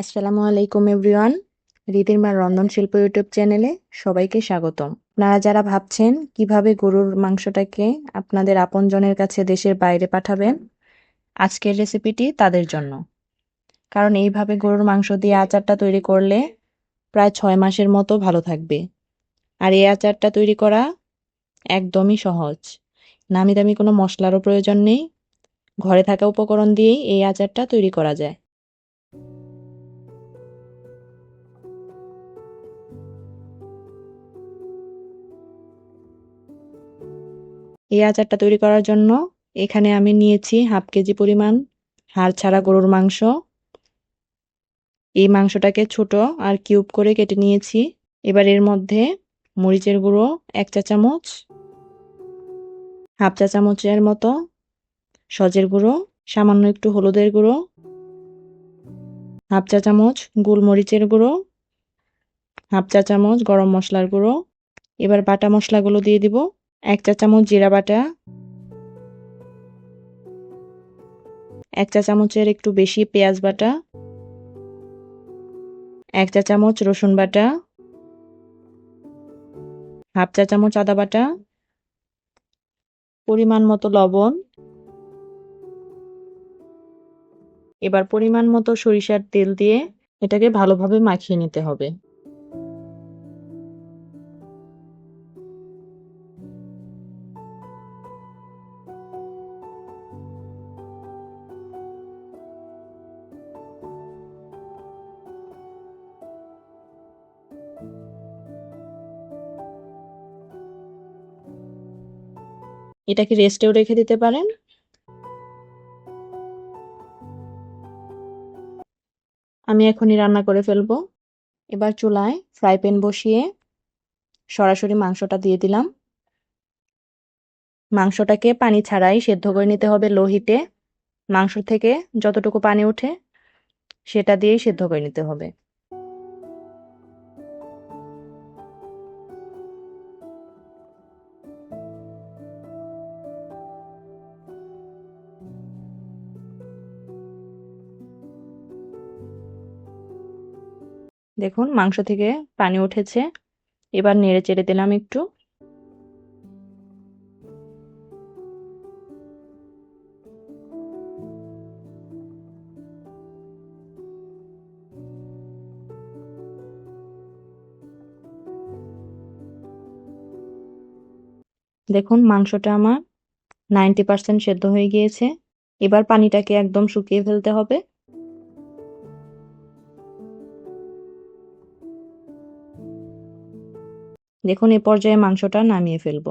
আসসালামু আলাইকুম এভরিওয়ান। রীতির রন্ধন শিল্প ইউটিউব চ্যানেলে সবাইকে স্বাগতম। আপনারা যারা ভাবছেন কীভাবে গরুর মাংসটাকে আপনাদের আপনজনের কাছে দেশের বাইরে পাঠাবেন, আজকের রেসিপিটি তাদের জন্য। কারণ এইভাবে গরুর মাংস দিয়ে আচারটা তৈরি করলে প্রায় ছয় মাসের মতো ভালো থাকবে। আর এই আচারটা তৈরি করা একদমই সহজ। নামি দামি কোনো মশলারও প্রয়োজন নেই। ঘরে থাকা উপকরণ দিয়েই এই আচারটা তৈরি করা যায়। এই আচারটা তৈরি করার জন্য এখানে আমি নিয়েছি হাফ কেজি পরিমাণ হাড় ছাড়া গরুর মাংস। এই মাংসটাকে ছোট আর কিউব করে কেটে নিয়েছি। এবার এর মধ্যে মরিচের গুঁড়ো এক চা চামচ, হাফ চা চামচের মতো সজের গুঁড়ো, সামান্য একটু হলুদের গুঁড়ো, হাফ চা চামচ গোলমরিচের গুঁড়ো, হাফ চা চামচ গরম মশলার গুঁড়ো। এবার বাটা মশলাগুলো দিয়ে দিব। এক চা চামচ জিরা বাটা এক চা চামচের একটু বেশি পেঁয়াজ বাটা এক চা চামচ রসুন বাটা, হাফ চা চামচ আদা বাটা, পরিমাণ মতো লবণ, এবার পরিমাণ মতো সরিষার তেল দিয়ে এটাকে ভালোভাবে মাখিয়ে নিতে হবে। এটাকে রেস্টেও রেখে দিতে পারেন। আমি এখনই রান্না করে ফেলব। এবার চুলায় ফ্রাই প্যান বসিয়ে সরাসরি মাংসটা দিয়ে দিলাম। মাংসটাকে পানি ছাড়াই সেদ্ধ করে নিতে হবে লো হিটে। মাংস থেকে যতটুকু পানি ওঠে, সেটা দিয়েই সেদ্ধ করে নিতে হবে। দেখুন, মাংস থেকে পানি উঠেছে। এবার নেড়ে চেড়ে দিলাম একটু। দেখুন, মাংসটা আমার নাইনটি পার্সেন্ট সেদ্ধ হয়ে গিয়েছে। এবার পানিটাকে একদম শুকিয়ে ফেলতে হবে। দেখুন, এ পর্যায়ে মাংসটা নামিয়ে ফেলব।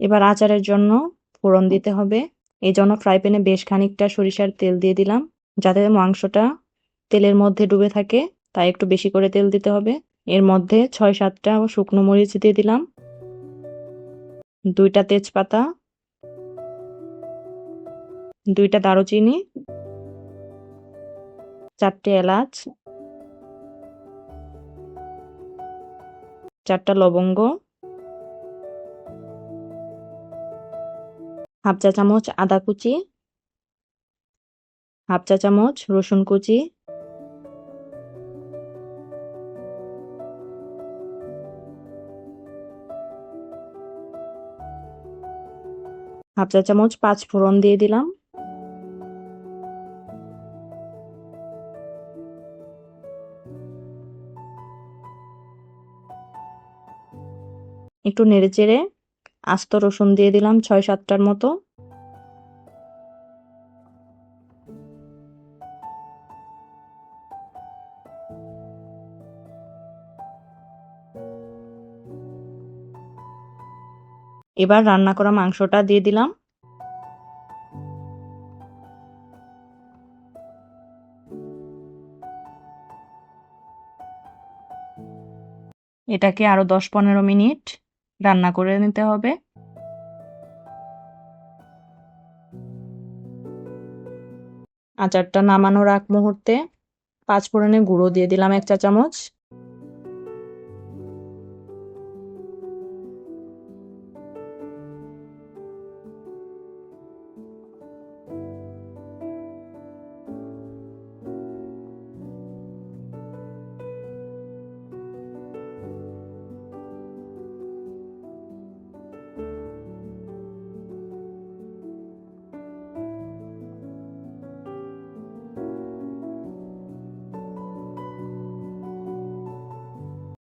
এবার আচারের জন্য ফোড়ন দিতে হবে। এই জন্য ফ্রাই প্যানে বেশ খানিকটা সরিষার তেল দিয়ে দিলাম, যাতে মাংসটা তেলের মধ্যে ডুবে থাকে, তাই একটু বেশি করে তেল দিতে হবে। এর মধ্যে ছয় সাতটা শুকনো মরিচ দিয়ে দিলাম, দুইটা তেজপাতা, দুইটা দারুচিনি, চারটে এলাচ চারটা লবঙ্গ, হাফ চা চামচ আদা কুচি, হাফ চা চামচ রসুন কুচি, হাফ চা চামচ পাঁচ ফোড়ন দিয়ে দিলাম। একটু নেড়ে চেড়ে আস্ত রসুন দিয়ে দিলাম ছয় সাতটার মতো। এবার রান্না করা মাংসটা দিয়ে দিলাম। এটাকে আরও দশ পনেরো মিনিট রান্না করে নিতে হবে। আচারটা নামানোর আগ মুহূর্তে পাঁচ ফোড়নে গুঁড়ো দিয়ে দিলাম এক চা চামচ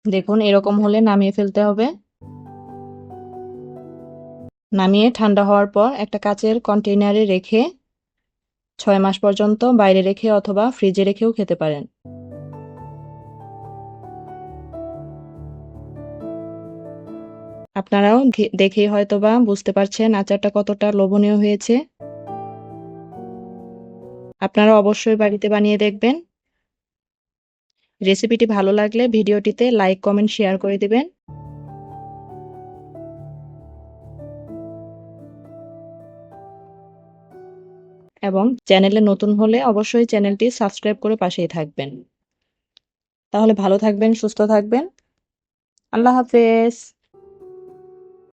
দেখুন, এরকম হলে নামিয়ে ফেলতে হবে। নামিয়ে ঠান্ডা হওয়ার পর একটা কাচের কন্টেইনারে রেখে ছয় মাস পর্যন্ত বাইরে রেখে অথবা ফ্রিজে রেখেও খেতে পারেন। আপনারাও দেখেই হয়তোবা বুঝতে পারছেন আচারটা কতটা লোভনীয় হয়েছে। আপনারা অবশ্যই বাড়িতে বানিয়ে দেখবেন। রেসিপিটি ভালো লাগলে ভিডিওটিতে লাইক, কমেন্ট, শেয়ার করে দিবেন। এবং চ্যানেলে নতুন হলে অবশ্যই চ্যানেলটি সাবস্ক্রাইব করে পাশেই থাকবেন। তাহলে ভালো থাকবেন, সুস্থ থাকবেন। আল্লাহ হাফেজ।